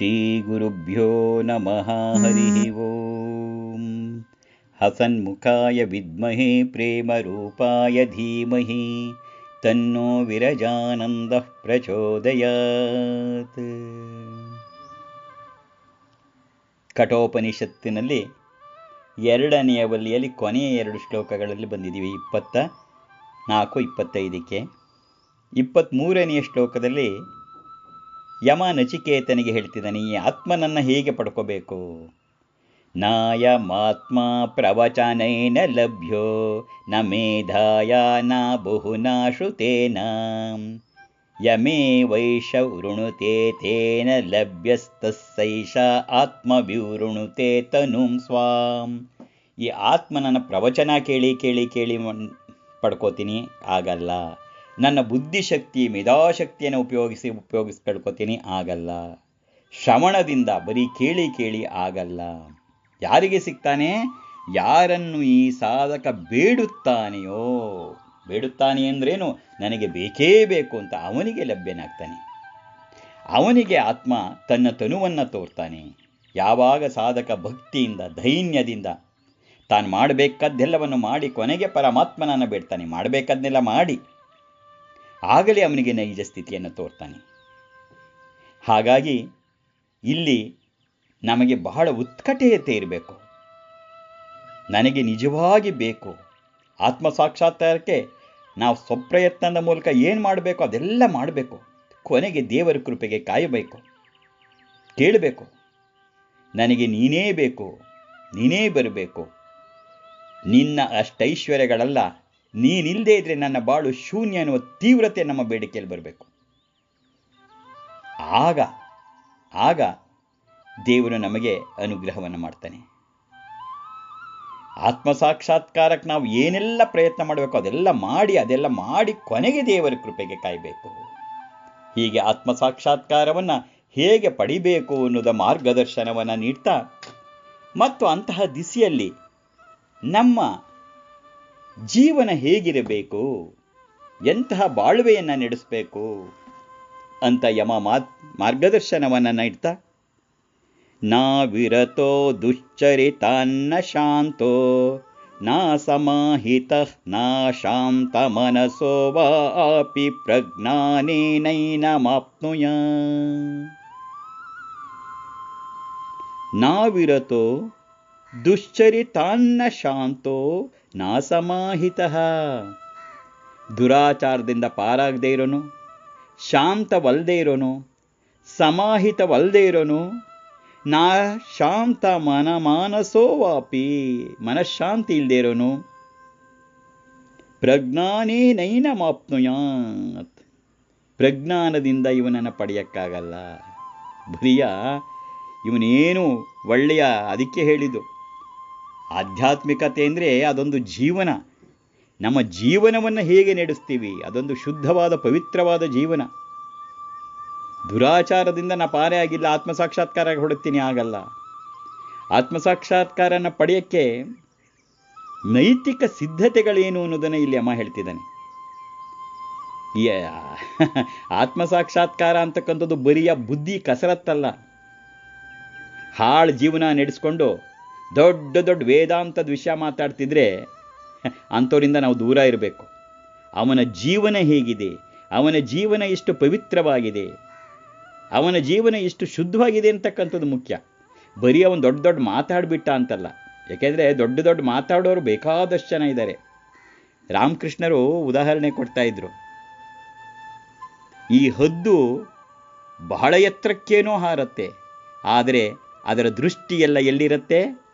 श्रीगुरुभ्यो नमः हरिः ओम् हसन्मुखाय विद्महे प्रेमरूपाय धीमहि तन्नो विरजानन्दः ಪ್ರಚೋದಯಾತ್ ಕಠೋಪನಿಷತ್ತಿನಲ್ಲಿ ಎರಡನೆಯ ವಲ್ಲಿಯಲ್ಲಿ ಕೊನೆಯ ಎರಡು ಶ್ಲೋಕಗಳಲ್ಲಿ ಬಂದಿದ್ದೀವಿ ಇಪ್ಪತ್ತ ನಾಲ್ಕು ಇಪ್ಪತ್ತೈದಕ್ಕೆ ಇಪ್ಪತ್ತ್ಮೂರನೆಯ ಶ್ಲೋಕದಲ್ಲಿ ಯಮ ನಚಿಕೇತನಿಗೆ ಹೇಳ್ತಿದ್ದಾನೆ, ಈ ಆತ್ಮನನ್ನು ಹೇಗೆ ಪಡ್ಕೋಬೇಕು? ನಾಯಮಾತ್ಮ ಪ್ರವಚನೇನ ಲಭ್ಯೋ, ನ ಮೇಧಾಯ ನ ಬಹುನಾ ಶ್ರುತೇನ. ಯಮೇ ವೈಷ ವೃಣುತೆ ತೇನ ಲಭ್ಯಸ್ತೈಷ ಆತ್ಮವಿವೃಣುತೆ ತನುಂ ಸ್ವಾಂ. ಈ ಆತ್ಮನನ್ನು ಪ್ರವಚನ ಕೇಳಿ ಕೇಳಿ ಕೇಳಿ ಪಡ್ಕೋತೀನಿ, ಆಗಲ್ಲ. ನನ್ನ ಬುದ್ಧಿಶಕ್ತಿ ಮೇಧಾಶಕ್ತಿಯನ್ನು ಉಪಯೋಗಿಸಿ ಉಪಯೋಗಿಸಿ ಪಡ್ಕೋತೀನಿ ಆಗಲ್ಲ. ಶ್ರವಣದಿಂದ ಬರೀ ಕೇಳಿ ಕೇಳಿ ಆಗಲ್ಲ. ಯಾರಿಗೆ ಸಿಗ್ತಾನೆ? ಯಾರನ್ನು ಈ ಸಾಧಕ ಬೇಡುತ್ತಾನೆಯೋ? ಬೇಡುತ್ತಾನೆ ಅಂದ್ರೇನು? ನನಗೆ ಬೇಕೇ ಬೇಕು ಅಂತ ಅವನಿಗೆ ಲಭ್ಯನಾಗ್ತಾನೆ. ಅವನಿಗೆ ಆತ್ಮ ತನ್ನ ತನುವನ್ನು ತೋರ್ತಾನೆ. ಯಾವಾಗ ಸಾಧಕ ಭಕ್ತಿಯಿಂದ, ಧೈನ್ಯದಿಂದ ತಾನು ಮಾಡಬೇಕಾದ್ದೆಲ್ಲವನ್ನು ಮಾಡಿ ಕೊನೆಗೆ ಪರಮಾತ್ಮನನ್ನು ಬೇಡ್ತಾನೆ. ಮಾಡಬೇಕಾದ್ನೆಲ್ಲ ಮಾಡಿ. ಆಗಲೇ ಅವನಿಗೆ ನೈಜ ಸ್ಥಿತಿಯನ್ನು ತೋರ್ತಾನೆ. ಹಾಗಾಗಿ ಇಲ್ಲಿ ನಮಗೆ ಬಹಳ ಉತ್ಕಟೆಯತೆ ಇರಬೇಕು. ನನಗೆ ನಿಜವಾಗಿ ಬೇಕು. ಆತ್ಮ ಸಾಕ್ಷಾತ್ಕಾರಕ್ಕೆ ನಾವು ಸ್ವಪ್ರಯತ್ನದ ಮೂಲಕ ಏನು ಮಾಡಬೇಕು ಅದೆಲ್ಲ ಮಾಡಬೇಕು. ಕೊನೆಗೆ ದೇವರ ಕೃಪೆಗೆ ಕಾಯಬೇಕು. ಕೇಳಬೇಕು. ನನಗೆ ನೀನೇ ಬೇಕು. ನೀನೇ ಬರಬೇಕು. ನಿನ್ನ ಅಷ್ಟೈಶ್ವರ್ಯಗಳಲ್ಲ. ನೀನಿಲ್ಲದೆ ಇದ್ರೆ ನನ್ನ ಬಾಳು ಶೂನ್ಯ ಅನ್ನುವ ತೀವ್ರತೆ ನಮ್ಮ ಬೇಡಿಕೆಯಲ್ಲಿ ಬರಬೇಕು. ಆಗ ಆಗ ದೇವರು ನಮಗೆ ಅನುಗ್ರಹವನ್ನು ಮಾಡ್ತಾನೆ. ಆತ್ಮ ಸಾಕ್ಷಾತ್ಕಾರಕ್ಕೆ ನಾವು ಏನೆಲ್ಲ ಪ್ರಯತ್ನ ಮಾಡಬೇಕು, ಅದೆಲ್ಲ ಮಾಡಿ ಅದೆಲ್ಲ ಮಾಡಿ ಕೊನೆಗೆ ದೇವರ ಕೃಪೆಗೆ ಕಾಯಬೇಕು. ಹೀಗೆ ಆತ್ಮ ಸಾಕ್ಷಾತ್ಕಾರವನ್ನು ಹೇಗೆ ಪಡಿಬೇಕು ಅನ್ನೋದ ಮಾರ್ಗದರ್ಶನವನ್ನು ನೀಡ್ತಾ, ಮತ್ತು ಅಂತಹ ದಿಸೆಯಲ್ಲಿ ನಮ್ಮ ಜೀವನ ಹೇಗಿರಬೇಕು? ಎಂತಹ ಬಾಳ್ವೆಯನ್ನು ನಡೆಸಬೇಕು? ಅಂತ ಯಮ ಮಾತ್, ಮಾರ್ಗದರ್ಶನವನ್ನು ನೀಡ್ತಾ ನಾವಿರತೋ ದುಶ್ಚರಿತಾನ್ನ ಶಾಂತೋ, ನಾ ಸಮಾಹಿತ, ನಾ ಶಾಂತ ಮನಸೋ ವಾಪಿ ಪ್ರಜ್ಞಾನೇನೈನಮಾಪ್ನುಯ ನಾವಿರತೋ ದುಶ್ಚರಿತಾನ್ನ ಶಾಂತೋ ನಾಸಮಾಹಿತ. ದುರಾಚಾರದಿಂದ ಪಾರಾಗದೇ ಇರೋನು ಶಾಂತವಲ್ಲದೆ ಇರೋನು ಸಮಾಹಿತವಲ್ಲದೆ ಇರೋನು. ನಾ ಶಾಂತ ಮನ ಮಾನಸೋ ವಾಪಿ, ಮನಃಶಾಂತಿ ಇಲ್ಲದೆ ಇರೋನು. ಪ್ರಜ್ಞಾನೇ ನೈನ ಮಾಪ್ನುಯಾತ್ ಪ್ರಜ್ಞಾನದಿಂದ ಇವನನ್ನು ಪಡೆಯಕ್ಕಾಗಲ್ಲ. ಬರಿಯ ಇವನೇನು ಒಳ್ಳೆಯ, ಅದಕ್ಕೆ ಹೇಳಿದ್ದು. ಆಧ್ಯಾತ್ಮಿಕತೆ ಅಂದರೆ ಅದೊಂದು ಜೀವನ. ನಮ್ಮ ಜೀವನವನ್ನು ಹೇಗೆ ನಡೆಸ್ತೀವಿ? ಅದೊಂದು ಶುದ್ಧವಾದ, ಪವಿತ್ರವಾದ ಜೀವನ. ದುರಾಚಾರದಿಂದ ನಾ ಪಾರೇ ಆಗಿಲ್ಲ, ಆತ್ಮಸಾಕ್ಷಾತ್ಕಾರ ಹೊಡುತ್ತೀನಿ ಆಗಲ್ಲ ಆತ್ಮಸಾಕ್ಷಾತ್ಕಾರನ ಪಡೆಯೋಕ್ಕೆ ನೈತಿಕ ಸಿದ್ಧತೆಗಳೇನು ಅನ್ನೋದನ್ನು ಇಲ್ಲಿ ಅಮ್ಮ ಹೇಳ್ತಿದ್ದಾನೆ. ಈ ಆತ್ಮಸಾಕ್ಷಾತ್ಕಾರ ಅಂತಕ್ಕಂಥದ್ದು ಬರಿಯ ಬುದ್ಧಿ ಕಸರತ್ತಲ್ಲ. ಹಾಳು ಜೀವನ ನಡೆಸ್ಕೊಂಡು ದೊಡ್ಡ ದೊಡ್ಡ ವೇದಾಂತದ ವಿಷಯ ಮಾತಾಡ್ತಿದ್ರೆ ಅಂಥವರಿಂದ ನಾವು ದೂರ ಇರಬೇಕು. ಅವನ ಜೀವನ ಹೇಗಿದೆ? ಅವನ ಜೀವನ ಎಷ್ಟು ಪವಿತ್ರವಾಗಿದೆ? ಅವನ ಜೀವನ ಎಷ್ಟು ಶುದ್ಧವಾಗಿದೆ ಅಂತಕ್ಕಂಥದ್ದು ಮುಖ್ಯ. ಬರೀ ಅವನು ದೊಡ್ಡ ದೊಡ್ಡ ಮಾತಾಡಿಬಿಟ್ಟ ಅಂತಲ್ಲ. ಯಾಕೆಂದರೆ ದೊಡ್ಡ ದೊಡ್ಡ ಮಾತಾಡೋರು ಬೇಕಾದಷ್ಟು ಜನ ಇದ್ದಾರೆ ರಾಮಕೃಷ್ಣರು ಉದಾಹರಣೆ ಕೊಡ್ತಾ ಇದ್ರು. ಈ ಹದ್ದು ಬಹಳ ಎತ್ತರಕ್ಕೇನೋ ಹಾರತ್ತೆ. ಆದರೆ ಅದರ ದೃಷ್ಟಿಯೆಲ್ಲ ಎಲ್ಲಿರುತ್ತೆ?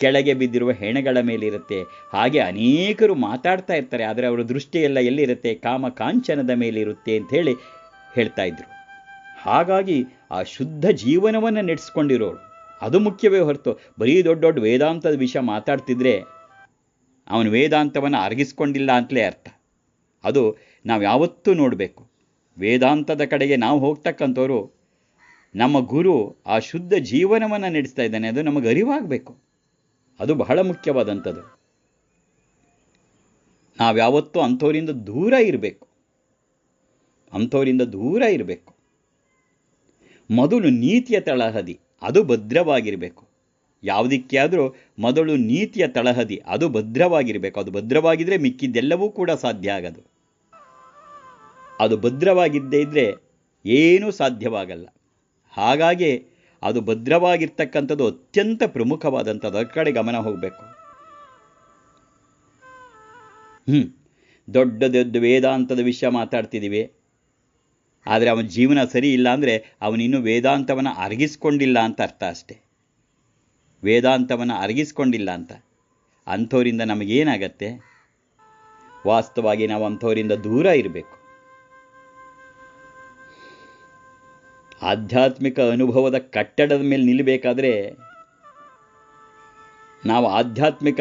ಕೆಳಗೆ ಬಿದ್ದಿರುವ ಹೆಣಗಳ ಮೇಲಿರುತ್ತೆ. ಹಾಗೆ ಅನೇಕರು ಮಾತಾಡ್ತಾ ಇರ್ತಾರೆ, ಆದರೆ ಅವರ ದೃಷ್ಟಿಯೆಲ್ಲ ಎಲ್ಲಿರುತ್ತೆ? ಕಾಮ ಕಾಂಚನದ ಮೇಲಿರುತ್ತೆ ಅಂತ ಹೇಳಿ ಹೇಳ್ತಾ ಇದ್ರು. ಹಾಗಾಗಿ ಆ ಶುದ್ಧ ಜೀವನವನ್ನು ನಡೆಸ್ಕೊಂಡಿರೋರು, ಅದು ಮುಖ್ಯವೇ ಹೊರತು. ಬರೀ ದೊಡ್ಡ ದೊಡ್ಡ ವೇದಾಂತದ ವಿಷಯ ಮಾತಾಡ್ತಿದ್ರೆ ಅವನು ವೇದಾಂತವನ್ನು ಅರಗಿಸ್ಕೊಂಡಿಲ್ಲ ಅಂತಲೇ ಅರ್ಥ. ಅದು ನಾವು ಯಾವತ್ತೂ ನೋಡಬೇಕು. ವೇದಾಂತದ ಕಡೆಗೆ ನಾವು ಹೋಗ್ತಕ್ಕಂಥವ್ರು, ನಮ್ಮ ಗುರು ಆ ಶುದ್ಧ ಜೀವನವನ್ನು ನಡೆಸ್ತಾ ಇದ್ದಾನೆ, ಅದು ನಮಗೆ ಅರಿವಾಗಬೇಕು. ಅದು ಬಹಳ ಮುಖ್ಯವಾದಂಥದ್ದು. ನಾವ್ಯಾವತ್ತೂ ಅಂಥವರಿಂದ ದೂರ ಇರಬೇಕು. ಅಂಥವರಿಂದ ದೂರ ಇರಬೇಕು. ಮೊದಲು ನೀತಿಯ ತಳಹದಿ, ಅದು ಭದ್ರವಾಗಿರಬೇಕು. ಯಾವುದಕ್ಕೆ ಆದರೂ ಮೊದಲು ನೀತಿಯ ತಳಹದಿ, ಅದು ಭದ್ರವಾಗಿರಬೇಕು. ಅದು ಭದ್ರವಾಗಿದ್ದರೆ ಮಿಕ್ಕಿದ್ದೆಲ್ಲವೂ ಕೂಡ ಸಾಧ್ಯ ಆಗದು. ಅದು ಭದ್ರವಾಗಿದ್ದೇ ಇದ್ದರೆ ಏನೂ ಸಾಧ್ಯವಾಗಲ್ಲ. ಹಾಗಾಗಿ ಅದು ಭದ್ರವಾಗಿರ್ತಕ್ಕಂಥದ್ದು ಅತ್ಯಂತ ಪ್ರಮುಖವಾದಂಥದ್ದು. ಕಡೆ ಗಮನ ಹೋಗಬೇಕು. ಹ್ಞೂ ದೊಡ್ಡ ದೊಡ್ಡ ವೇದಾಂತದ ವಿಷಯ ಮಾತಾಡ್ತಿದ್ದೀವಿ ಆದರೆ ಅವನ ಜೀವನ ಸರಿ ಇಲ್ಲ ಅಂದರೆ ಅವನಿನ್ನೂ ವೇದಾಂತವನ್ನು ಅರಗಿಸ್ಕೊಂಡಿಲ್ಲ ಅಂತ ಅರ್ಥ ಅಷ್ಟೆ. ವೇದಾಂತವನ್ನು ಅರಗಿಸ್ಕೊಂಡಿಲ್ಲ ಅಂತ. ಅಂಥವರಿಂದ ನಮಗೇನಾಗತ್ತೆ? ವಾಸ್ತವವಾಗಿ ನಾವು ಅಂಥವರಿಂದ ದೂರ ಇರಬೇಕು. ಆಧ್ಯಾತ್ಮಿಕ ಅನುಭವದ ಕಟ್ಟಡದ ಮೇಲೆ ನಿಲ್ಲಬೇಕಾದ್ರೆ ನಾವು ಆಧ್ಯಾತ್ಮಿಕ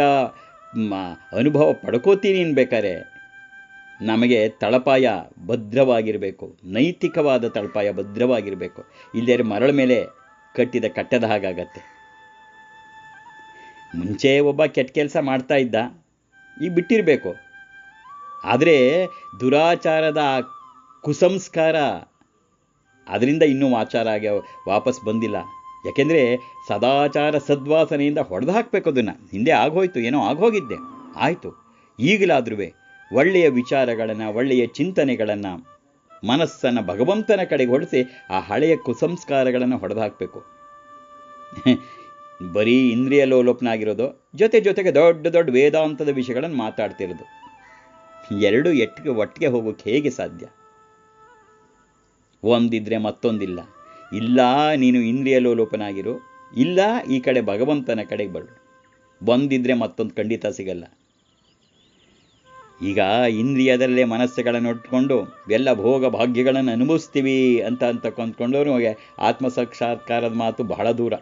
ಅನುಭವ ಪಡ್ಕೋತೀನಿ ಅನ್ಬೇಕಾದ್ರೆ ನಮಗೆ ತಳಪಾಯ ಭದ್ರವಾಗಿರಬೇಕು, ನೈತಿಕವಾದ ತಳಪಾಯ ಭದ್ರವಾಗಿರಬೇಕು. ಇಲ್ಲದೇ ಮರಳ ಮೇಲೆ ಕಟ್ಟಿದ ಕಟ್ಟದ ಹಾಗಾಗತ್ತೆ. ಮುಂಚೆ ಒಬ್ಬ ಕೆಟ್ಟ ಕೆಲಸ ಮಾಡ್ತಾ ಇದ್ದ ಈಗ ಬಿಟ್ಟಿರಬೇಕು. ಆದರೆ ದುರಾಚಾರದ ಕುಸಂಸ್ಕಾರ ಅದರಿಂದ ಇನ್ನೂ ಆಚಾರ ಆಗಿ ವಾಪಸ್ ಬಂದಿಲ್ಲ. ಯಾಕೆಂದರೆ ಸದಾಚಾರ ಸದ್ವಾಸನೆಯಿಂದ ಹೊಡೆದು ಹಾಕಬೇಕು ಅದನ್ನು. ಹಿಂದೆ ಆಗೋಯ್ತು, ಏನೋ ಆಗೋಗಿದ್ದೆ. ಆಯಿತು. ಈಗಲಾದ್ರೂ ಒಳ್ಳೆಯ ವಿಚಾರಗಳನ್ನು, ಒಳ್ಳೆಯ ಚಿಂತನೆಗಳನ್ನು ಮನಸ್ಸನ್ನು ಭಗವಂತನ ಕಡೆಗೆ ಹೊಡೆಸಿ ಆ ಹಳೆಯ ಕುಸಂಸ್ಕಾರಗಳನ್ನು ಹೊಡೆದು ಹಾಕಬೇಕು. ಬರೀ ಇಂದ್ರಿಯ ಲೋಲೋಪನಾಗಿರೋದು, ಜೊತೆ ಜೊತೆಗೆ ದೊಡ್ಡ ದೊಡ್ಡ ವೇದಾಂತದ ವಿಷಯಗಳನ್ನು ಮಾತಾಡ್ತಿರೋದು. ಎರಡು ಎಟ್ಟಿಗೆ ಒಟ್ಟಿಗೆ ಹೋಗೋಕ್ಕೆ ಹೇಗೆ ಸಾಧ್ಯ? ಒಂದಿದ್ರೆ ಮತ್ತೊಂದಿಲ್ಲ. ಇಲ್ಲ, ನೀನು ಇಂದ್ರಿಯ ಲೋಲೋಪನಾಗಿರು ಇಲ್ಲ, ಈ ಕಡೆ ಭಗವಂತನ ಕಡೆಗೆ ಬರು. ಒಂದಿದ್ರೆ ಮತ್ತೊಂದು ಖಂಡಿತ ಸಿಗಲ್ಲ. ಈಗ ಇಂದ್ರಿಯದಲ್ಲೇ ಮನಸ್ಸುಗಳನ್ನು ಉಟ್ಕೊಂಡು ಎಲ್ಲ ಭೋಗ ಭಾಗ್ಯಗಳನ್ನು ಅನುಭವಿಸ್ತೀವಿ ಅಂತ ಅಂತ ಕೊಂಡ್ಕೊಂಡವನು ಆತ್ಮ ಸಾಕ್ಷಾತ್ಕಾರದ ಮಾತು ಬಹಳ ದೂರ.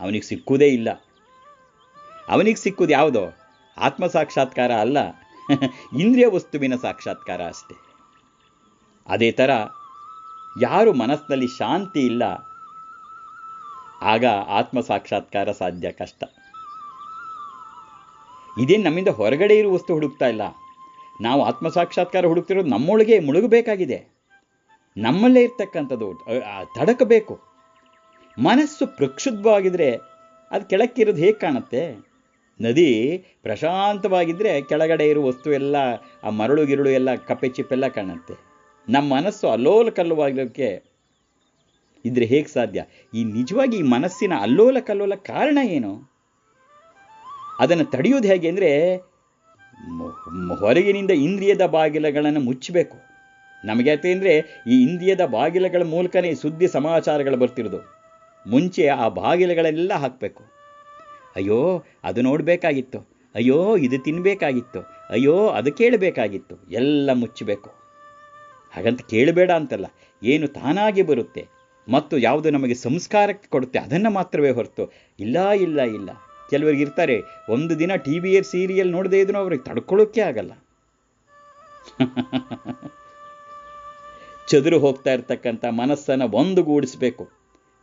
ಅವನಿಗೆ ಸಿಕ್ಕುವುದೇ ಇಲ್ಲ. ಅವನಿಗೆ ಸಿಕ್ಕುದು ಯಾವುದೋ? ಆತ್ಮ ಸಾಕ್ಷಾತ್ಕಾರ ಅಲ್ಲ. ಇಂದ್ರಿಯ ವಸ್ತುವಿನ ಸಾಕ್ಷಾತ್ಕಾರ ಅಷ್ಟೇ. ಅದೇ ಥರ ಯಾರು ಮನಸ್ಸಿನಲ್ಲಿ ಶಾಂತಿ ಇಲ್ಲ, ಆಗ ಆತ್ಮ ಸಾಕ್ಷಾತ್ಕಾರ ಸಾಧ್ಯ ಕಷ್ಟ. ಇದೇನು ನಮ್ಮಿಂದ ಹೊರಗಡೆ ಇರುವ ವಸ್ತು ಹುಡುಕ್ತಾ ಇಲ್ಲ. ನಾವು ಆತ್ಮ ಸಾಕ್ಷಾತ್ಕಾರ ಹುಡುಕ್ತಿರೋದು ನಮ್ಮೊಳಗೆ ಮುಳುಗಬೇಕಾಗಿದೆ. ನಮ್ಮಲ್ಲೇ ಇರ್ತಕ್ಕಂಥದ್ದು ತಡಕಬೇಕು. ಮನಸ್ಸು ಪ್ರಕ್ಷುಬ್ಧವಾಗಿದ್ರೆ ಅದು ಕೆಳಕ್ಕಿರೋದು ಹೇಗೆ ಕಾಣುತ್ತೆ? ನದಿ ಪ್ರಶಾಂತವಾಗಿದ್ದರೆ ಕೆಳಗಡೆ ಇರೋ ವಸ್ತು ಎಲ್ಲ, ಆ ಮರಳು ಗಿರುಳು ಎಲ್ಲ ಕಪ್ಪೆ ಚಿಪ್ಪೆಲ್ಲ ಕಾಣುತ್ತೆ. ನಮ್ಮ ಮನಸ್ಸು ಅಲ್ಲೋಲ ಕಲ್ಲುವಾಗಲಿಕ್ಕೆ ಇದ್ರೆ ಹೇಗೆ ಸಾಧ್ಯ? ಈ ನಿಜವಾಗಿ ಈ ಮನಸ್ಸಿನ ಅಲ್ಲೋಲ ಕಲ್ಲೋಲ ಕಾರಣ ಏನು? ಅದನ್ನು ತಡೆಯೋದು ಹೇಗೆ ಅಂದರೆ ಹೊರಗಿನಿಂದ ಇಂದ್ರಿಯದ ಬಾಗಿಲುಗಳನ್ನು ಮುಚ್ಚಬೇಕು. ನಮಗೆ ಯಾಕೆ ಅಂದರೆ ಈ ಇಂದ್ರಿಯದ ಬಾಗಿಲುಗಳ ಮೂಲಕನೇ ಸುದ್ದಿ ಸಮಾಚಾರಗಳು ಬರ್ತಿರೋದು. ಮುಂಚೆ ಆ ಬಾಗಿಲುಗಳೆಲ್ಲ ಹಾಕಬೇಕು. ಅಯ್ಯೋ, ಅದು ನೋಡಬೇಕಾಗಿತ್ತು. ಅಯ್ಯೋ, ಇದು ತಿನ್ನಬೇಕಾಗಿತ್ತು ಅಯ್ಯೋ, ಅದು ಕೇಳಬೇಕಾಗಿತ್ತು. ಎಲ್ಲ ಮುಚ್ಚಬೇಕು. ಹಾಗಂತ ಕೇಳಬೇಡ ಅಂತಲ್ಲ. ಏನು ತಾನಾಗಿ ಬರುತ್ತೆ. ಮತ್ತು ಯಾವುದು ನಮಗೆ ಸಂಸ್ಕಾರಕ್ಕೆ ಕೊಡುತ್ತೆ ಅದನ್ನು ಮಾತ್ರವೇ ಹೊರತು ಇಲ್ಲ ಇಲ್ಲ ಇಲ್ಲ. ಕೆಲವರಿಗೆ ಇರ್ತಾರೆ, ಒಂದು ದಿನ ಟಿ ವಿಯ ಸೀರಿಯಲ್ ನೋಡದೇ ಇದ್ರೂ ಅವ್ರಿಗೆ ತಡ್ಕೊಳ್ಳೋಕ್ಕೆ ಆಗಲ್ಲ. ಚದುರು ಹೋಗ್ತಾ ಇರ್ತಕ್ಕಂಥ ಮನಸ್ಸನ್ನು ಒಂದುಗೂಡಿಸಬೇಕು.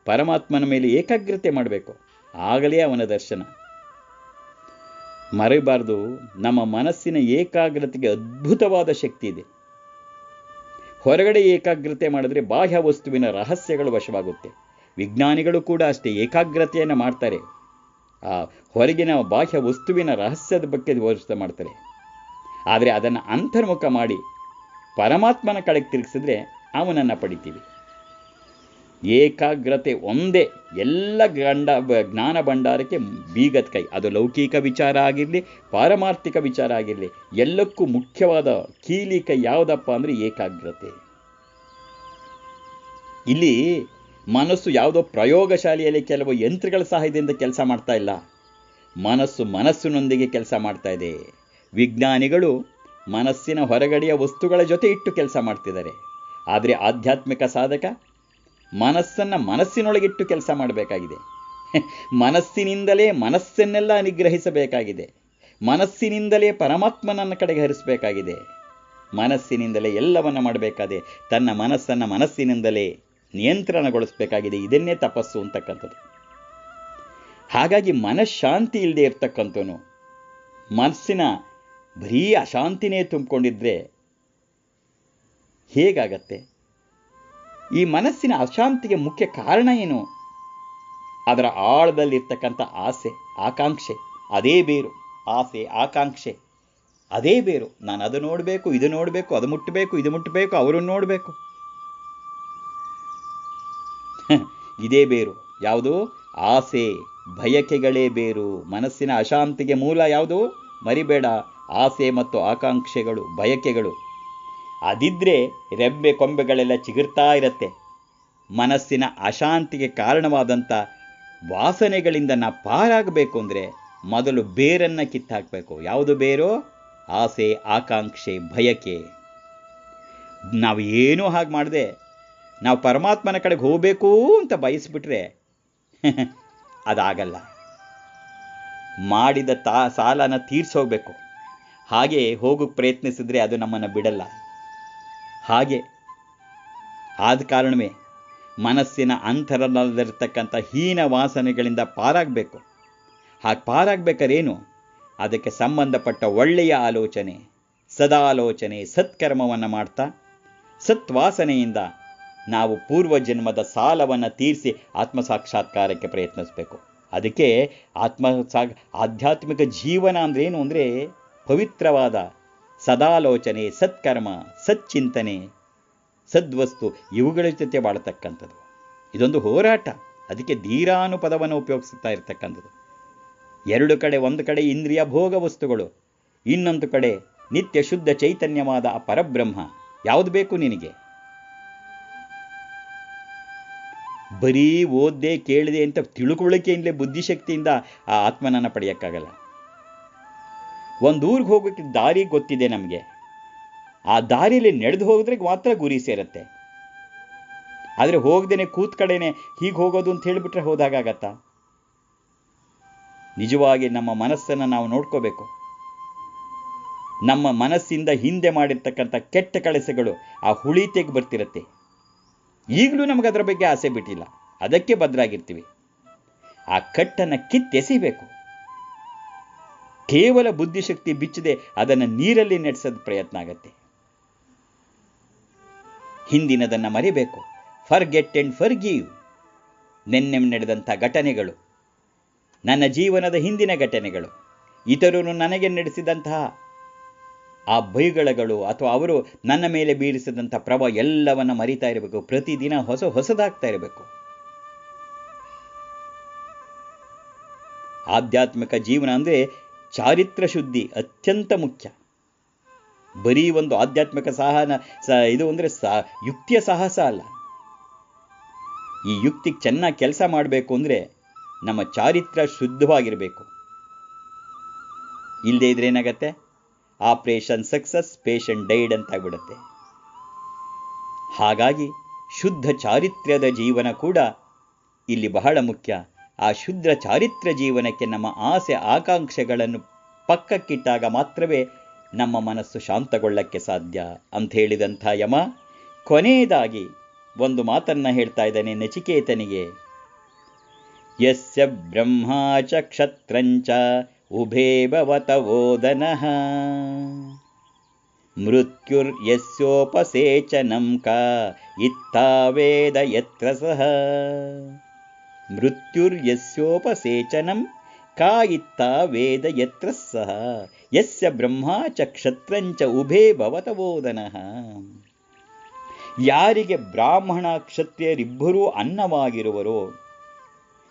ಪರಮಾತ್ಮನ ಮೇಲೆ ಏಕಾಗ್ರತೆ ಮಾಡಬೇಕು. ಆಗಲೇ ಅವನ ದರ್ಶನ. ಮರೆಯಬಾರ್ದು ನಮ್ಮ ಮನಸ್ಸಿನ ಏಕಾಗ್ರತೆಗೆ ಅದ್ಭುತವಾದ ಶಕ್ತಿ ಇದೆ. ಹೊರಗಡೆ ಏಕಾಗ್ರತೆ ಮಾಡಿದ್ರೆ ಬಾಹ್ಯ ವಸ್ತುವಿನ ರಹಸ್ಯಗಳು ವಶವಾಗುತ್ತೆ. ವಿಜ್ಞಾನಿಗಳು ಕೂಡ ಅಷ್ಟೇ ಏಕಾಗ್ರತೆಯನ್ನು ಮಾಡ್ತಾರೆ. ಆ ಹೊರಗಿನ ಬಾಹ್ಯ ವಸ್ತುವಿನ ರಹಸ್ಯದ ಬಗ್ಗೆ ವಿವರಿಸ್ತಾ ಮಾಡ್ತಾರೆ. ಆದರೆ ಅದನ್ನು ಅಂತರ್ಮುಖ ಮಾಡಿ ಪರಮಾತ್ಮನ ಕಡೆಗೆ ತಿರುಗಿಸಿದ್ರೆ ಅವನನ್ನು ಪಡಿತೀವಿ. ಏಕಾಗ್ರತೆ ಒಂದೇ ಎಲ್ಲ ಗಂಡ ಜ್ಞಾನ ಭಂಡಾರಕ್ಕೆ ಬೀಗದ ಕೈ. ಅದು ಲೌಕಿಕ ವಿಚಾರ ಆಗಿರಲಿ, ಪಾರಮಾರ್ಥಿಕ ವಿಚಾರ ಆಗಿರಲಿ, ಎಲ್ಲಕ್ಕೂ ಮುಖ್ಯವಾದ ಕೀಲಿ ಕೈ ಯಾವುದಪ್ಪ ಅಂದರೆ ಏಕಾಗ್ರತೆ. ಇಲ್ಲಿ ಮನಸ್ಸು ಯಾವುದೋ ಪ್ರಯೋಗಶಾಲೆಯಲ್ಲಿ ಕೆಲವು ಯಂತ್ರಗಳ ಸಹಾಯದಿಂದ ಕೆಲಸ ಮಾಡ್ತಾ ಇಲ್ಲ. ಮನಸ್ಸು ಮನಸ್ಸಿನೊಂದಿಗೆ ಕೆಲಸ ಮಾಡ್ತಾ ಇದೆ. ವಿಜ್ಞಾನಿಗಳು ಮನಸ್ಸಿನ ಹೊರಗಡೆಯ ವಸ್ತುಗಳ ಜೊತೆ ಇಟ್ಟು ಕೆಲಸ ಮಾಡ್ತಿದ್ದಾರೆ. ಆದರೆ ಆಧ್ಯಾತ್ಮಿಕ ಸಾಧಕ ಮನಸ್ಸನ್ನು ಮನಸ್ಸಿನೊಳಗಿಟ್ಟು ಕೆಲಸ ಮಾಡಬೇಕಾಗಿದೆ. ಮನಸ್ಸಿನಿಂದಲೇ ಮನಸ್ಸನ್ನೆಲ್ಲ ನಿಗ್ರಹಿಸಬೇಕಾಗಿದೆ. ಮನಸ್ಸಿನಿಂದಲೇ ಪರಮಾತ್ಮನನ್ನ ಕಡೆಗೆ ಹರಿಸಬೇಕಾಗಿದೆ ಮನಸ್ಸಿನಿಂದಲೇ ಎಲ್ಲವನ್ನ ಮಾಡಬೇಕಾದೆ, ತನ್ನ ಮನಸ್ಸನ್ನು ಮನಸ್ಸಿನಿಂದಲೇ ನಿಯಂತ್ರಣಗೊಳಿಸಬೇಕಾಗಿದೆ. ಇದನ್ನೇ ತಪಸ್ಸು ಅಂತಕ್ಕಂಥದ್ದು. ಹಾಗಾಗಿ ಮನಃಶಾಂತಿ ಇಲ್ಲದೆ ಇರ್ತಕ್ಕಂಥವನು, ಮನಸ್ಸಿನ ಬರೀ ಅಶಾಂತಿನೇ ತುಂಬಿಕೊಂಡಿದ್ರೆ ಹೇಗಾಗತ್ತೆ? ಈ ಮನಸ್ಸಿನ ಅಶಾಂತಿಗೆ ಮುಖ್ಯ ಕಾರಣ ಏನು? ಅದರ ಆಳದಲ್ಲಿರ್ತಕ್ಕಂಥ ಆಸೆ, ಆಕಾಂಕ್ಷೆ, ಅದೇ ಬೇರು. ಆಸೆ, ಆಕಾಂಕ್ಷೆ, ಅದೇ ಬೇರು. ನಾನು ಅದು ನೋಡಬೇಕು, ಇದು ನೋಡಬೇಕು, ಅದು ಮುಟ್ಟಬೇಕು, ಇದು ಮುಟ್ಟಬೇಕು ಅವರನ್ನು ನೋಡಬೇಕು. ಇದೇ ಬೇರು. ಯಾವುದು? ಆಸೆ, ಬಯಕೆಗಳೇ ಬೇರು. ಮನಸ್ಸಿನ ಅಶಾಂತಿಗೆ ಮೂಲ ಯಾವುದು? ಮರಿಬೇಡ. ಆಸೆ ಮತ್ತು ಆಕಾಂಕ್ಷೆಗಳು, ಬಯಕೆಗಳು. ಅದಿದ್ರೆ ರೆಂಬೆ ಕೊಂಬೆಗಳೆಲ್ಲ ಚಿಗುರ್ತಾ ಇರತ್ತೆ. ಮನಸ್ಸಿನ ಅಶಾಂತಿಗೆ ಕಾರಣವಾದಂಥ ವಾಸನೆಗಳಿಂದ ನಾ ಪಾರಾಗಬೇಕು ಅಂದರೆ ಮೊದಲು ಬೇರನ್ನು ಕಿತ್ತಾಕಬೇಕು. ಯಾವುದು ಬೇರೋ? ಆಸೆ, ಆಕಾಂಕ್ಷೆ ಭಯಕೆ ನಾವು ಏನೂ ಹಾಗೆ ಮಾಡದೆ. ನಾವು ಪರಮಾತ್ಮನ ಕಡೆಗೆ ಹೋಗಬೇಕು ಅಂತ ಬಯಸ್ಬಿಟ್ರೆ ಅದಾಗಲ್ಲ. ಮಾಡಿದ ತಾ, ಸಾಲನ ತೀರ್ಸೋಗ್ಬೇಕು. ಹಾಗೆ ಹೋಗಕ್ಕೆ ಪ್ರಯತ್ನಿಸಿದ್ರೆ ಅದು ನಮ್ಮನ್ನು ಬಿಡಲ್ಲ. ಹಾಗೆ. ಆದ ಕಾರಣವೇ ಮನಸ್ಸಿನ ಅಂತರದಲ್ಲಿರ್ತಕ್ಕಂಥ ಹೀನ ವಾಸನೆಗಳಿಂದ ಪಾರಾಗಬೇಕು. ಹಾಗೆ ಪಾರಾಗಬೇಕಾರೇನು? ಅದಕ್ಕೆ ಸಂಬಂಧಪಟ್ಟ ಒಳ್ಳೆಯ ಆಲೋಚನೆ, ಸದಾಲೋಚನೆ, ಸತ್ಕರ್ಮವನ್ನು ಮಾಡ್ತಾ, ಸತ್ವಾಸನೆಯಿಂದ ನಾವು ಪೂರ್ವಜನ್ಮದ ಸಾಲವನ್ನು ತೀರಿಸಿ ಆತ್ಮಸಾಕ್ಷಾತ್ಕಾರಕ್ಕೆ ಪ್ರಯತ್ನಿಸಬೇಕು. ಅದಕ್ಕೆ ಆತ್ಮ ಸಾ ಆಧ್ಯಾತ್ಮಿಕ ಜೀವನ ಅಂದ್ರೇನು ಅಂದರೆ ಪವಿತ್ರವಾದ ಸದಾಲೋಚನೆ, ಸತ್ಕರ್ಮ, ಸಚ್ಚಿಂತನೆ, ಸದ್ವಸ್ತು ಇವುಗಳ ಜೊತೆ ಬಾಳತಕ್ಕಂಥದ್ದು. ಇದೊಂದು ಹೋರಾಟ. ಅದಕ್ಕೆ ಧೀರಾನು ಪದವನ್ನು ಉಪಯೋಗಿಸುತ್ತಾ ಇರತಕ್ಕಂಥದ್ದು. ಎರಡು ಕಡೆ, ಒಂದು ಕಡೆ ಇಂದ್ರಿಯ ಭೋಗ ವಸ್ತುಗಳು, ಇನ್ನೊಂದು ಕಡೆ ನಿತ್ಯ ಶುದ್ಧ ಚೈತನ್ಯವಾದ ಆ ಪರಬ್ರಹ್ಮ ಯಾವುದು ಬೇಕು ನಿನಗೆ? ಬರೀ ಓದ್ದೆ, ಕೇಳಿದೆ ಅಂತ ತಿಳುಕೊಳ್ಳಿಕೆಯಿಂದಲೇ ಬುದ್ಧಿಶಕ್ತಿಯಿಂದ ಆ ಆತ್ಮನನ್ನು ಪಡೆಯೋಕ್ಕಾಗಲ್ಲ. ಒಂದು ಊರಿಗೆ ಹೋಗೋಕ್ಕೆ ದಾರಿ ಗೊತ್ತಿದೆ ನಮಗೆ. ಆ ದಾರಿಯಲ್ಲಿ ನಡೆದು ಹೋಗಿದ್ರೆ ಮಾತ್ರ ಗುರಿ ಸೇರುತ್ತೆ. ಆದರೆ ಹೋಗ್ದೇನೆ ಕೂತ್ ಕಡೆನೆ ಹೀಗೆ ಹೋಗೋದು ಅಂತ ಹೇಳಿಬಿಟ್ರೆ ಹೋದಾಗತ್ತಾ ನಿಜವಾಗಿ ನಮ್ಮ ಮನಸ್ಸನ್ನು ನಾವು ನೋಡ್ಕೋಬೇಕು. ನಮ್ಮ ಮನಸ್ಸಿಂದ ಹಿಂದೆ ಮಾಡಿರ್ತಕ್ಕಂಥ ಕೆಟ್ಟ ಕಳಸಗಳು ಆ ಹುಳಿ ತೆಗೆ ಬರ್ತಿರತ್ತೆ. ಈಗಲೂ ನಮಗೆ ಅದರ ಬಗ್ಗೆ ಆಸೆ ಬಿಟ್ಟಿಲ್ಲ. ಅದಕ್ಕೆ ಭದ್ರಾಗಿರ್ತೀವಿ ಆ ಕಟ್ಟನ್ನು ಕಿತ್ತೆಸಿಬೇಕು. ಕೇವಲ ಬುದ್ಧಿಶಕ್ತಿ ಬಿಚ್ಚದೆ, ಅದನ್ನು ನೀರಲ್ಲಿ ನಡೆಸೋದು ಪ್ರಯತ್ನ ಆಗತ್ತೆ. ಹಿಂದಿನದನ್ನು ಮರಿಬೇಕು. Forget and forgive ನಿನ್ನೆ ನಡೆದಂಥ ಘಟನೆಗಳು. ನನ್ನ ಜೀವನದ ಹಿಂದಿನ ಘಟನೆಗಳು. ಇತರರು ನನಗೆ ನಡೆಸಿದಂತಹ ಆ ಬೈಗಳಗಳು ಅಥವಾ ಅವರು ನನ್ನ ಮೇಲೆ ಬೀರಿಸಿದಂಥ ಪ್ರಭಾವ ಎಲ್ಲವನ್ನ ಮರಿತಾ ಇರಬೇಕು. ಪ್ರತಿದಿನ ಹೊಸ ಹೊಸದಾಗ್ತಾ ಇರಬೇಕು. ಆಧ್ಯಾತ್ಮಿಕ ಜೀವನ ಅಂದರೆ ಚಾರಿತ್ರ ಶುದ್ಧಿ ಅತ್ಯಂತ ಮುಖ್ಯ. ಬರೀ ಒಂದು ಆಧ್ಯಾತ್ಮಿಕ ಸಹನ, ಸ, ಇದು ಅಂದರೆ ಸಾ, ಯುಕ್ತಿಯ ಸಾಹಸ ಅಲ್ಲ. ಈ ಯುಕ್ತಿಗೆ ಚೆನ್ನಾಗಿ ಕೆಲಸ ಮಾಡಬೇಕು ಅಂದರೆ ನಮ್ಮ ಚಾರಿತ್ರ ಶುದ್ಧವಾಗಿರಬೇಕು. ಇಲ್ಲದೇ ಇದ್ರೆ ಏನಾಗತ್ತೆ? ಆಪರೇಷನ್ ಸಕ್ಸಸ್, ಪೇಷಂಟ್ ಡೈಡ್ ಅಂತ ಆಗ್ಬಿಡುತ್ತೆ ಹಾಗಾಗಿ ಶುದ್ಧ ಚಾರಿತ್ರ್ಯದ ಜೀವನ ಕೂಡ ಇಲ್ಲಿ ಬಹಳ ಮುಖ್ಯ. ಆ ಶುದ್ರ ಚಾರಿತ್ರ್ಯ ಜೀವನಕ್ಕೆ ನಮ್ಮ ಆಸೆ ಆಕಾಂಕ್ಷೆಗಳನ್ನು ಪಕ್ಕಕ್ಕಿಟ್ಟಾಗ ಮಾತ್ರವೇ ನಮ್ಮ ಮನಸ್ಸು ಶಾಂತಗೊಳ್ಳಕ್ಕೆ ಸಾಧ್ಯ ಅಂತ ಹೇಳಿದಂಥ ಯಮ, ಕೊನೆಯದಾಗಿ ಒಂದು ಮಾತನ್ನ ಹೇಳ್ತಾ ಇದ್ದಾನೆ ನಚಿಕೇತನಿಗೆ. ಯಸ್ಯ ಬ್ರಹ್ಮ ಚ ಕ್ಷತ್ರಂಚ ಉಭೇ ಮೃತ್ಯುರ್ ಯಸ್ಯೋಪಸೇಚನಂಕ ಕ ಇತ್ತಾವೇದ ಯತ್ರ ಸಹ. ಮೃತ್ಯುರ್ಯಸ್ಯೋಪಸೇಚನಂ ಕಾಯಿತ್ತ ವೇದ ಯತ್ರ ಸಹ ಯಸ್ಯ ಬ್ರಹ್ಮ ಚ ಕ್ಷತ್ರಂಚ ಉಭೇ ಭವತವೋದನಃ ಯಾರಿಗೆ ಬ್ರಾಹ್ಮಣ ಕ್ಷತ್ರಿಯರಿಬ್ಬರೂ ಅನ್ನವಾಗಿರುವರೋ?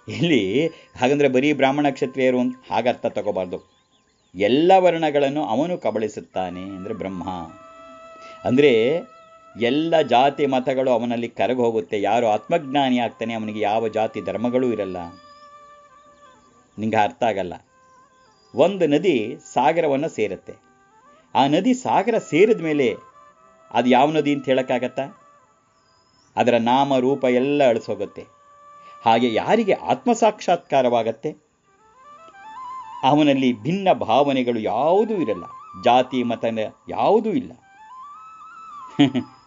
ಇಲ್ಲಿ ಹಾಗಂದ್ರೆ ಬರೀ ಬ್ರಾಹ್ಮಣ ಕ್ಷತ್ರಿಯರು ಅಂತ ಹಾಗರ್ಥ ತಗೋಬಾರ್ದು. ಎಲ್ಲ ವರ್ಣಗಳನ್ನು ಅವನು ಕಬಳಿಸುತ್ತಾನೆ ಅಂದರೆ ಬ್ರಹ್ಮ. ಅಂದರೆ ಎಲ್ಲ ಜಾತಿ ಮತಗಳು ಅವನಲ್ಲಿ ಕರಗೋಗುತ್ತೆ. ಯಾರು ಆತ್ಮಜ್ಞಾನಿ ಆಗ್ತಾನೆ ಅವನಿಗೆ ಯಾವ ಜಾತಿ ಧರ್ಮಗಳೂ ಇರಲ್ಲ. ನಿಂಗೆ ಅರ್ಥ ಆಗಲ್ಲ. ಒಂದು ನದಿ ಸಾಗರವನ್ನು ಸೇರುತ್ತೆ. ಆ ನದಿ ಸಾಗರ ಸೇರಿದ ಮೇಲೆ ಅದು ಯಾವ ನದಿ ಅಂತ ಹೇಳೋಕ್ಕಾಗತ್ತಾ? ಅದರ ನಾಮ, ರೂಪ ಎಲ್ಲ ಅಳಿಸೋಗುತ್ತೆ. ಹಾಗೆ ಯಾರಿಗೆ ಆತ್ಮಸಾಕ್ಷಾತ್ಕಾರವಾಗತ್ತೆ? ಅವನಲ್ಲಿ ಭಿನ್ನ ಭಾವನೆಗಳು ಯಾವುದೂ ಇರಲ್ಲ. ಜಾತಿ ಮತ ಯಾವುದೂ ಇಲ್ಲ.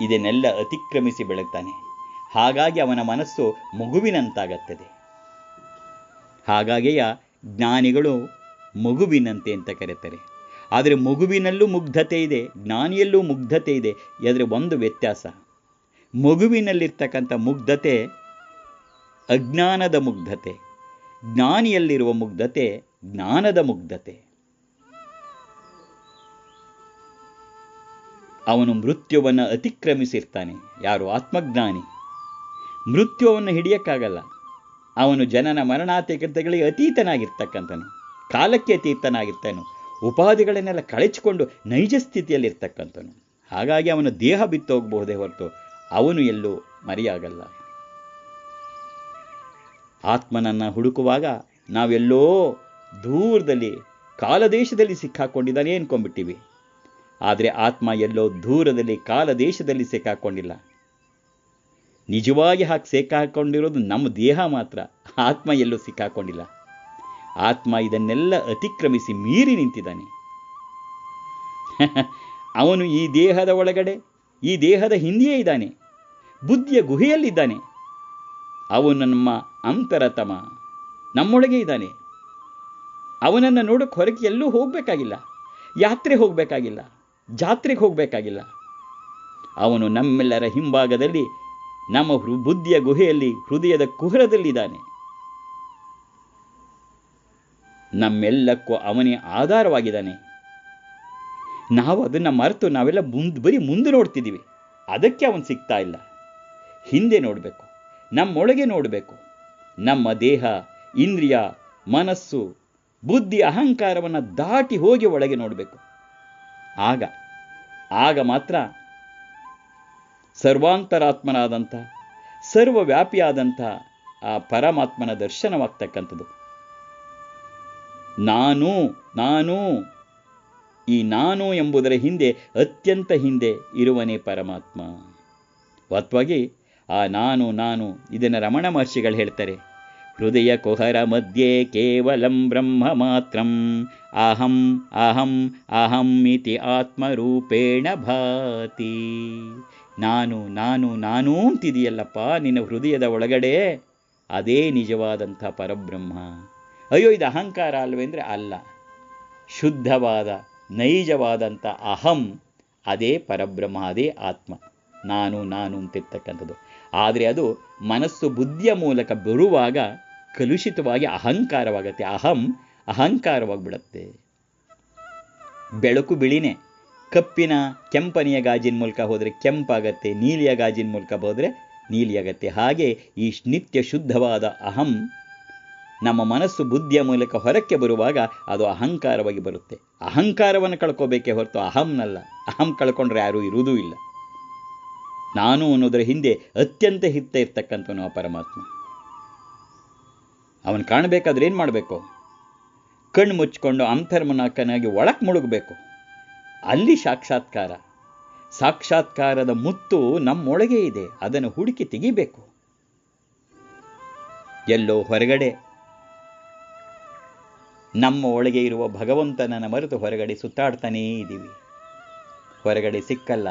ಇದನ್ನೆಲ್ಲ ಅತಿಕ್ರಮಿಸಿ ಬೆಳಗ್ತಾನೆ. ಹಾಗಾಗಿ ಅವನ ಮನಸ್ಸು ಮಗುವಿನಂತಾಗತ್ತದೆ. ಹಾಗಾಗಿಯ ಜ್ಞಾನಿಗಳು ಮಗುವಿನಂತೆ ಅಂತ ಕರೀತಾರೆ ಆದರೆ ಮಗುವಿನಲ್ಲೂ ಮುಗ್ಧತೆ ಇದೆ, ಜ್ಞಾನಿಯಲ್ಲೂ ಮುಗ್ಧತೆ ಇದೆ, ಆದರೆ ಒಂದು ವ್ಯತ್ಯಾಸ. ಮಗುವಿನಲ್ಲಿರ್ತಕ್ಕಂಥ ಮುಗ್ಧತೆ ಅಜ್ಞಾನದ ಮುಗ್ಧತೆ. ಜ್ಞಾನಿಯಲ್ಲಿರುವ ಮುಗ್ಧತೆ ಜ್ಞಾನದ ಮುಗ್ಧತೆ. ಅವನು ಮೃತ್ಯುವನ್ನು ಅತಿಕ್ರಮಿಸಿರ್ತಾನೆ. ಯಾರು ಆತ್ಮಜ್ಞಾನಿ? ಮೃತ್ಯುವನ್ನು ಹಿಡಿಯಕ್ಕಾಗಲ್ಲ. ಅವನು ಜನನ ಮರಣಾತಿಕತೆಗಳಿಗೆ ಅತೀತನಾಗಿರ್ತಕ್ಕಂಥನು. ಕಾಲಕ್ಕೆ ಅತೀತನಾಗಿರ್ತಾನು. ಉಪಾಧಿಗಳನ್ನೆಲ್ಲ ಕಳಚಿಕೊಂಡು ನೈಜ ಸ್ಥಿತಿಯಲ್ಲಿರ್ತಕ್ಕಂಥನು. ಹಾಗಾಗಿ ಅವನ ದೇಹ ಬಿತ್ತೋಗಬಹುದೇ ಹೊರತು ಅವನು ಎಲ್ಲೂ ಮರೆಯಾಗಲ್ಲ. ಆತ್ಮನನ್ನು ಹುಡುಕುವಾಗ ನಾವೆಲ್ಲೋ ದೂರದಲ್ಲಿ, ಕಾಲದೇಶದಲ್ಲಿ ಸಿಕ್ಕಾಕೊಂಡಿದ್ದಾನೆ ಅನ್ಕೊಂಡ್ಬಿಟ್ಟಿವಿ. ಆದರೆ ಆತ್ಮ ಎಲ್ಲೋ ದೂರದಲ್ಲಿ ಕಾಲದೇಶದಲ್ಲಿ ಸಿಕ್ಕಾಕೊಂಡಿಲ್ಲ ನಿಜವಾಗಿ ಹಾಕಿ ಸಿಕ್ಕಾಕೊಂಡಿರೋದು ನಮ್ಮ ದೇಹ ಮಾತ್ರ, ಆತ್ಮ ಎಲ್ಲೂ ಸಿಕ್ಕಾಕೊಂಡಿಲ್ಲ. ಆತ್ಮ ಇದನ್ನೆಲ್ಲ ಅತಿಕ್ರಮಿಸಿ ಮೀರಿ ನಿಂತಿದ್ದಾನೆ. ಅವನು ಈ ದೇಹದ ಒಳಗಡೆ, ಈ ದೇಹದ ಹಿಂದೆಯೇ ಇದ್ದಾನೆ, ಬುದ್ಧಿಯ ಗುಹೆಯಲ್ಲಿದ್ದಾನೆ. ಅವನು ನಮ್ಮ ಅಂತರತಮ, ನಮ್ಮೊಳಗೆ ಇದ್ದಾನೆ. ಅವನನ್ನು ನೋಡೋಕೆ ಹೊರಗೆ ಎಲ್ಲೂ ಹೋಗಬೇಕಾಗಿಲ್ಲ, ಯಾತ್ರೆ ಹೋಗಬೇಕಾಗಿಲ್ಲ. ಜಾತ್ರೆಗೆ ಹೋಗಬೇಕಾಗಿಲ್ಲ. ಅವನು ನಮ್ಮೆಲ್ಲರ ಹಿಂಭಾಗದಲ್ಲಿ, ನಮ್ಮ ಬುದ್ಧಿಯ ಗುಹೆಯಲ್ಲಿ, ಹೃದಯದ ಕುಹರದಲ್ಲಿದ್ದಾನೆ. ನಮ್ಮೆಲ್ಲಕ್ಕೂ ಅವನೇ ಆಧಾರವಾಗಿದ್ದಾನೆ. ನಾವು ಅದನ್ನು ಮರೆತು ನಾವೆಲ್ಲ ಮುಂದೆ, ಬರೀ ಮುಂದೆ ನೋಡ್ತಿದ್ದೀವಿ. ಅದಕ್ಕೆ ಅವನು ಸಿಗ್ತಾ ಇಲ್ಲ. ಹಿಂದೆ ನೋಡಬೇಕು, ನಮ್ಮೊಳಗೆ ನೋಡಬೇಕು. ನಮ್ಮ ದೇಹ, ಇಂದ್ರಿಯ, ಮನಸ್ಸು, ಬುದ್ಧಿ, ಅಹಂಕಾರವನ್ನು ದಾಟಿ ಹೋಗಿ ಒಳಗೆ ನೋಡಬೇಕು. ಆಗ ಆಗ ಮಾತ್ರ ಸರ್ವಾಂತರಾತ್ಮನಾದಂಥ, ಸರ್ವವ್ಯಾಪಿಯಾದಂಥ ಆ ಪರಮಾತ್ಮನ ದರ್ಶನವಾಗ್ತಕ್ಕಂಥದ್ದು. ನಾನು ನಾನು, ಈ ನಾನು ಎಂಬುದರ ಹಿಂದೆ, ಅತ್ಯಂತ ಹಿಂದೆ ಇರುವನೇ ಪರಮಾತ್ಮ. ವತ್ವಾಗಿ ಆ ನಾನು ನಾನು ಇದನ್ನು ರಮಣ ಮಹರ್ಷಿಗಳು ಹೇಳ್ತಾರೆ. ಹೃದಯ ಕುಹರ ಮಧ್ಯೆ ಕೇವಲಂ ಬ್ರಹ್ಮ ಮಾತ್ರಂ ಅಹಂ ಅಹಂ ಅಹಂ ಇತಿ ಆತ್ಮರೂಪೇಣ ಭಾತಿ. ನಾನು ನಾನು, ನಾನೂ ಅಂತಿದೆಯಲ್ಲಪ್ಪ, ನಿನ್ನ ಹೃದಯದ ಒಳಗಡೆ. ಅದೇ ನಿಜವಾದಂಥ ಪರಬ್ರಹ್ಮ. ಅಯ್ಯೋ, ಇದು ಅಹಂಕಾರ ಅಲ್ವೇಂದರೆ ಅಲ್ಲ. ಶುದ್ಧವಾದ, ನೈಜವಾದಂಥ ಅಹಂ, ಅದೇ ಪರಬ್ರಹ್ಮ, ಅದೇ ಆತ್ಮ. ನಾನು ನಾನು ಅಂತಿರ್ತಕ್ಕಂಥದ್ದು. ಆದರೆ ಅದು ಮನಸ್ಸು ಬುದ್ಧಿಯ ಮೂಲಕ ಬರುವಾಗ ಕಲುಷಿತವಾಗಿ ಅಹಂಕಾರವಾಗತ್ತೆ. ಅಹಂ ಅಹಂಕಾರವಾಗಿಬಿಡತ್ತೆ. ಬೆಳಕು ಬಿಳಿನೇ. ಕಪ್ಪಿನ ಕೆಂಪನೆಯ ಗಾಜಿನ ಮೂಲಕ ಹೋದರೆ ಕೆಂಪಾಗತ್ತೆ, ನೀಲಿಯ ಗಾಜಿನ ಮೂಲಕ ಹೋದರೆ ನೀಲಿಯಾಗತ್ತೆ. ಹಾಗೆ ಈ ನಿತ್ಯ ಶುದ್ಧವಾದ ಅಹಂ ನಮ್ಮ ಮನಸ್ಸು ಬುದ್ಧಿಯ ಮೂಲಕ ಹೊರಕ್ಕೆ ಬರುವಾಗ ಅದು ಅಹಂಕಾರವಾಗಿ ಬರುತ್ತೆ. ಅಹಂಕಾರವನ್ನು ಕಳ್ಕೋಬೇಕೇ ಹೊರತು ಅಹಂನಲ್ಲ. ಅಹಂ ಕಳ್ಕೊಂಡ್ರೆ ಯಾರೂ ಇರುವುದೂ ಇಲ್ಲ. ನಾನು ಅನ್ನೋದರ ಹಿಂದೆ ಅತ್ಯಂತ ಹಿತ್ತ ಇರ್ತಕ್ಕಂಥವನು ಆ ಪರಮಾತ್ಮ. ಅವನು ಕಾಣಬೇಕಾದ್ರೆ ಏನು ಮಾಡಬೇಕು? ಕಣ್ಣು ಮುಚ್ಕೊಂಡು ಅಂತರ್ಮನಾಕನಾಗಿ ಒಳಕ್ಕೆ ಮುಳುಗಬೇಕು. ಅಲ್ಲಿ ಸಾಕ್ಷಾತ್ಕಾರ. ಸಾಕ್ಷಾತ್ಕಾರದ ಮುತ್ತು ನಮ್ಮೊಳಗೆ ಇದೆ. ಅದನ್ನು ಹುಡುಕಿ ತೆಗಿಬೇಕು. ಎಲ್ಲೋ ಹೊರಗಡೆ. ನಮ್ಮ ಒಳಗೆ ಇರುವ ಭಗವಂತನನ್ನು ಮರೆತು ಹೊರಗಡೆ ಸುತ್ತಾಡ್ತಾನೇ ಇದ್ದೀವಿ ಹೊರಗಡೆ ಸಿಕ್ಕಲ್ಲ.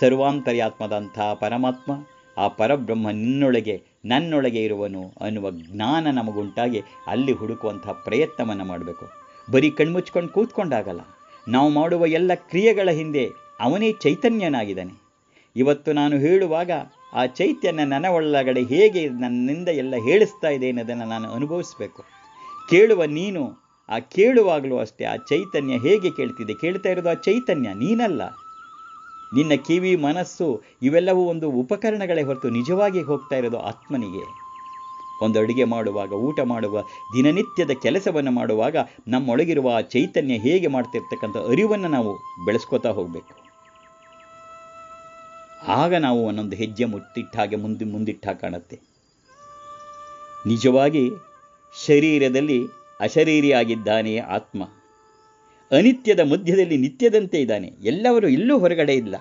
ಸರ್ವಾಂತರ್ಯಾತ್ಮದಂಥ ಪರಮಾತ್ಮ ಆ ಪರಬ್ರಹ್ಮ ನಿನ್ನೊಳಗೆ ನನ್ನೊಳಗೆ ಇರುವನು ಅನ್ನುವ ಜ್ಞಾನ ನಮಗುಂಟಾಗಿ ಅಲ್ಲಿ ಹುಡುಕುವಂಥ ಪ್ರಯತ್ನವನ್ನು ಮಾಡಬೇಕು. ಬರೀ ಕಣ್ಮುಚ್ಕೊಂಡು ಕೂತ್ಕೊಂಡಾಗಲ್ಲ. ನಾವು ಮಾಡುವ ಎಲ್ಲ ಕ್ರಿಯೆಗಳ ಹಿಂದೆ ಅವನೇ ಚೈತನ್ಯನಾಗಿದ್ದಾನೆ. ಇವತ್ತು ನಾನು ಹೇಳುವಾಗ ಆ ಚೈತನ್ಯ ನನ್ನ ಒಳಗಡೆ ಹೇಗೆ ನನ್ನಿಂದ ಎಲ್ಲ ಹೇಳಿಸ್ತಾ ಇದೆ ಅನ್ನೋದನ್ನು ನಾನು ಅನುಭವಿಸಬೇಕು. ಕೇಳುವ ನೀನು, ಆ ಕೇಳುವಾಗಲೂ ಅಷ್ಟೇ ಆ ಚೈತನ್ಯ ಹೇಗೆ ಕೇಳ್ತಿದೆ ಕೇಳ್ತಾ ಇರೋದು ಆ ಚೈತನ್ಯ, ನೀನಲ್ಲ. ನಿನ್ನ ಕಿವಿ, ಮನಸ್ಸು ಇವೆಲ್ಲವೂ ಒಂದು ಉಪಕರಣಗಳೇ ಹೊರತು ನಿಜವಾಗಿ ಹೋಗ್ತಾ ಇರೋದು ಆತ್ಮನಿಗೆ. ಒಂದು ಅಡುಗೆ ಮಾಡುವಾಗ, ಊಟ ಮಾಡುವ, ದಿನನಿತ್ಯದ ಕೆಲಸವನ್ನು ಮಾಡುವಾಗ ನಮ್ಮೊಳಗಿರುವ ಆ ಚೈತನ್ಯ ಹೇಗೆ ಮಾಡ್ತಿರ್ತಕ್ಕಂಥ ಅರಿವನ್ನು ನಾವು ಬೆಳೆಸ್ಕೋತಾ ಹೋಗಬೇಕು. ಆಗ ನಾವು ಒಂದೊಂದು ಹೆಜ್ಜೆ ಮುಟ್ಟಿಟ್ಟ ಹಾಗೆ ಮುಂದೆ, ಮುಂದಿಟ್ಟ ಕಾಣುತ್ತೆ. ನಿಜವಾಗಿ ಶರೀರದಲ್ಲಿ ಅಶರೀರಿಯಾಗಿದ್ದಾನೆಯೇ ಆತ್ಮ. ಅನಿತ್ಯದ ಮಧ್ಯದಲ್ಲಿ ನಿತ್ಯದಂತೆ ಇದ್ದಾನೆ. ಎಲ್ಲವರು ಎಲ್ಲೂ ಹೊರಗಡೆ ಇಲ್ಲ.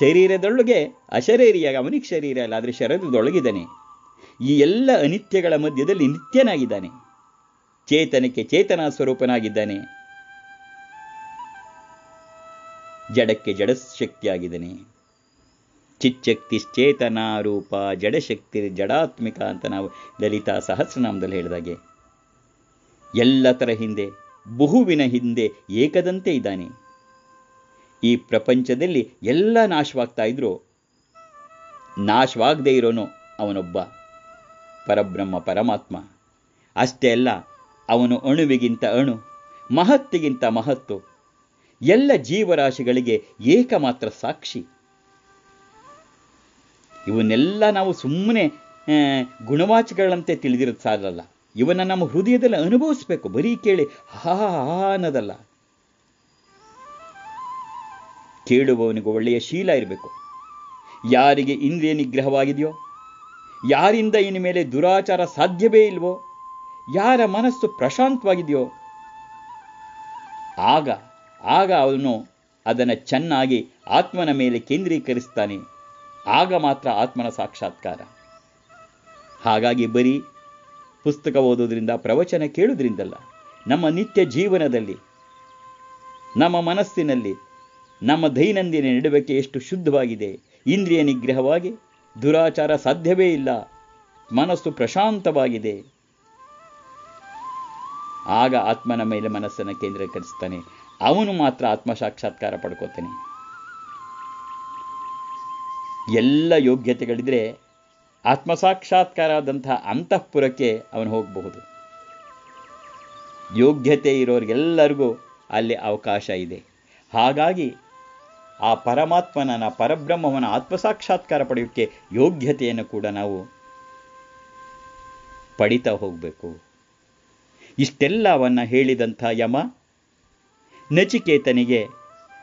ಶರೀರದೊಳಗೆ ಅಶರೀರಿಯಾಗಿ ಅವನಿಗೆ ಶರೀರ ಅಲ್ಲ ಆದರೆ ಶರೀರದೊಳಗಿದ್ದಾನೆ. ಈ ಎಲ್ಲ ಅನಿತ್ಯಗಳ ಮಧ್ಯದಲ್ಲಿ ನಿತ್ಯನಾಗಿದ್ದಾನೆ. ಚೇತನಕ್ಕೆ ಚೇತನ ಸ್ವರೂಪನಾಗಿದ್ದಾನೆ. ಜಡಕ್ಕೆ ಜಡಶಕ್ತಿಯಾಗಿದ್ದಾನೆ ಚಿಚ್ಚಕ್ತಿಶ್ಚೇತನ ರೂಪ ಜಡಶಕ್ತಿ ಜಡಾತ್ಮಿಕ ಅಂತ ನಾವು ಲಲಿತಾ ಸಹಸ್ರನಾಮದಲ್ಲಿ ಹೇಳಿದಾಗೆ. ಎಲ್ಲ ಥರ ಹಿಂದೆ ಬಹುವಿನ ಹಿಂದೆ ಏಕದಂತೆ ಇದ್ದಾನೆ. ಈ ಪ್ರಪಂಚದಲ್ಲಿ ಎಲ್ಲ ನಾಶವಾಗ್ತಾ ಇದ್ರು? ನಾಶವಾಗದೇ ಇರೋನು ಅವನೊಬ್ಬ? ಪರಬ್ರಹ್ಮ ಪರಮಾತ್ಮ. ಅಷ್ಟೇ ಅಲ್ಲ, ಅವನು ಅಣುವಿಗಿಂತ ಅಣು, ಮಹತ್ತಿಗಿಂತ ಮಹತ್ತು. ಎಲ್ಲ ಜೀವರಾಶಿಗಳಿಗೆ ಏಕಮಾತ್ರ ಸಾಕ್ಷಿ. ಇವನ್ನೆಲ್ಲ ನಾವು ಸುಮ್ಮನೆ ಗುಣವಾಚಗಳಂತೆ ತಿಳಿದಿರೋದು ಸಾಲಲ್ಲ. ಇವನ್ನ ನಮ್ಮ ಹೃದಯದಲ್ಲಿ ಅನುಭವಿಸ್ಬೇಕು. ಬರೀ ಕೇಳಿ, ಹಾ ಹಾ ಅನ್ನೋದಲ್ಲ. ಕೇಳುವವನಿಗೆ ಒಳ್ಳೆಯ ಶೀಲ ಇರಬೇಕು. ಯಾರಿಗೆ ಇಂದ್ರಿಯ ನಿಗ್ರಹವಾಗಿದೆಯೋ, ಯಾರಿಂದ ಇನ್ನು ಮೇಲೆ ದುರಾಚಾರ ಸಾಧ್ಯವೇ ಇಲ್ವೋ, ಯಾರ ಮನಸ್ಸು ಪ್ರಶಾಂತವಾಗಿದೆಯೋ, ಆಗ ಆಗ ಅವನು ಅದನ್ನು ಚೆನ್ನಾಗಿ ಆತ್ಮನ ಮೇಲೆ ಕೇಂದ್ರೀಕರಿಸ್ತಾನೆ. ಆಗ ಮಾತ್ರ ಆತ್ಮನ ಸಾಕ್ಷಾತ್ಕಾರ. ಹಾಗಾಗಿ ಬರೀ ಪುಸ್ತಕ ಓದೋದ್ರಿಂದ ಪ್ರವಚನ ಕೇಳೋದ್ರಿಂದಲ್ಲ ನಮ್ಮ ನಿತ್ಯ ಜೀವನದಲ್ಲಿ, ನಮ್ಮ ಮನಸ್ಸಿನಲ್ಲಿ, ನಮ್ಮ ದೈನಂದಿನ ನಡುವಿಕೆ ಎಷ್ಟು ಶುದ್ಧವಾಗಿದೆ. ಇಂದ್ರಿಯ ನಿಗ್ರಹವಾಗಿ ದುರಾಚಾರ ಸಾಧ್ಯವೇ ಇಲ್ಲ. ಮನಸ್ಸು ಪ್ರಶಾಂತವಾಗಿದೆ. ಆಗ ಆತ್ಮನ ಮೇಲೆ ಮನಸ್ಸನ್ನು ಕೇಂದ್ರೀಕರಿಸ್ತಾನೆ. ಅವನು ಮಾತ್ರ ಆತ್ಮ ಸಾಕ್ಷಾತ್ಕಾರ ಪಡ್ಕೋತಾನೆ. ಎಲ್ಲ ಯೋಗ್ಯತೆಗಳಿದ್ರೆ ಆತ್ಮಸಾಕ್ಷಾತ್ಕಾರ ಆದಂತಹ ಅಂತಃಪುರಕ್ಕೆ ಅವನು ಹೋಗಬಹುದು. ಯೋಗ್ಯತೆ ಇರೋರಿಗೆಲ್ಲರಿಗೂ ಅಲ್ಲಿ ಅವಕಾಶ ಇದೆ. ಹಾಗಾಗಿ ಆ ಪರಮಾತ್ಮನ ಪರಬ್ರಹ್ಮವನ ಆತ್ಮಸಾಕ್ಷಾತ್ಕಾರ ಪಡೆಯೋಕ್ಕೆ ಯೋಗ್ಯತೆಯನ್ನು ಕೂಡ ನಾವು ಪಡಿತಾ ಹೋಗಬೇಕು. ಇಷ್ಟೆಲ್ಲವನ್ನು ಹೇಳಿದಂಥ ಯಮ, ನಚಿಕೇತನಿಗೆ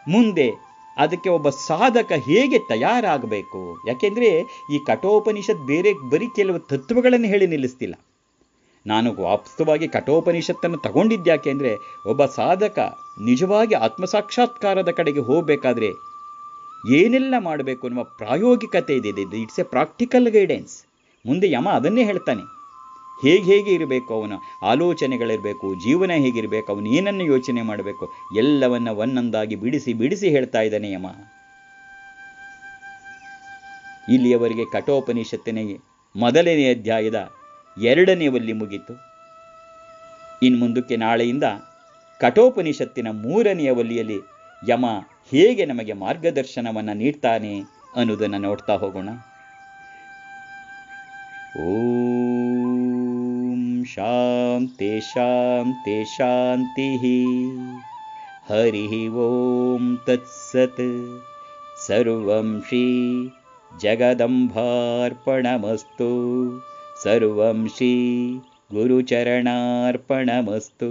ಮುಂದೆ ಅದಕ್ಕೆ ಒಬ್ಬ ಸಾಧಕ ಹೇಗೆ ತಯಾರಾಗಬೇಕು? ಯಾಕೆಂದರೆ ಈ ಕಠೋಪನಿಷತ್ ಬೇರೆ ಬರೀ ಕೆಲವು ತತ್ವಗಳನ್ನು ಹೇಳಿ ನಿಲ್ಲಿಸ್ತಿಲ್ಲ. ನಾನು ವಾಸ್ತವವಾಗಿ ಕಠೋಪನಿಷತ್ತನ್ನು ತಗೊಂಡಿದ್ದ್ಯಾಕೆ ಅಂದರೆ ಒಬ್ಬ ಸಾಧಕ ನಿಜವಾಗಿ ಆತ್ಮಸಾಕ್ಷಾತ್ಕಾರದ ಕಡೆಗೆ ಹೋಗಬೇಕಾದ್ರೆ ಏನೆಲ್ಲ ಮಾಡಬೇಕು ಅನ್ನುವ ಪ್ರಾಯೋಗಿಕತೆ ಇದೆ. ಇಟ್ಸ್ ಎ ಪ್ರಾಕ್ಟಿಕಲ್ ಗೈಡೆನ್ಸ್ ಮುಂದೆ ಯಮ ಅದನ್ನೇ ಹೇಳ್ತಾನೆ. ಹೇಗೆ ಹೇಗೆ ಇರಬೇಕು ಅವನ ಆಲೋಚನೆಗಳಿರಬೇಕು, ಜೀವನ ಹೇಗಿರಬೇಕು ಅವನು ಏನನ್ನು ಯೋಚನೆ ಮಾಡಬೇಕು, ಎಲ್ಲವನ್ನ ಒಂದೊಂದಾಗಿ ಬಿಡಿಸಿ ಬಿಡಿಸಿ ಹೇಳ್ತಾ ಇದ್ದಾನೆ ಯಮ. ಇಲ್ಲಿಯವರಿಗೆ ಕಠೋಪನಿಷತ್ತಿನ ಮೊದಲನೇ ಅಧ್ಯಾಯದ ಎರಡನೇ ಒಲ್ಲಿ ಮುಗೀತು. ಇನ್ನು ಮುಂದಕ್ಕೆ ನಾಳೆಯಿಂದ ಕಠೋಪನಿಷತ್ತಿನ ಮೂರನೆಯ ಒಲಿಯಲ್ಲಿ ಯಮ ಹೇಗೆ ನಮಗೆ ಮಾರ್ಗದರ್ಶನವನ್ನು ನೀಡ್ತಾನೆ ಅನ್ನೋದನ್ನು ನೋಡ್ತಾ ಹೋಗೋಣ. ಓಂ तेषां तेषां ते शान्तिः हरिः ॐ तत्सत्। सर्वं श्रीजगदम्भार्पणमस्तु सर्वं श्रीगुरुचरणार्पणमस्तु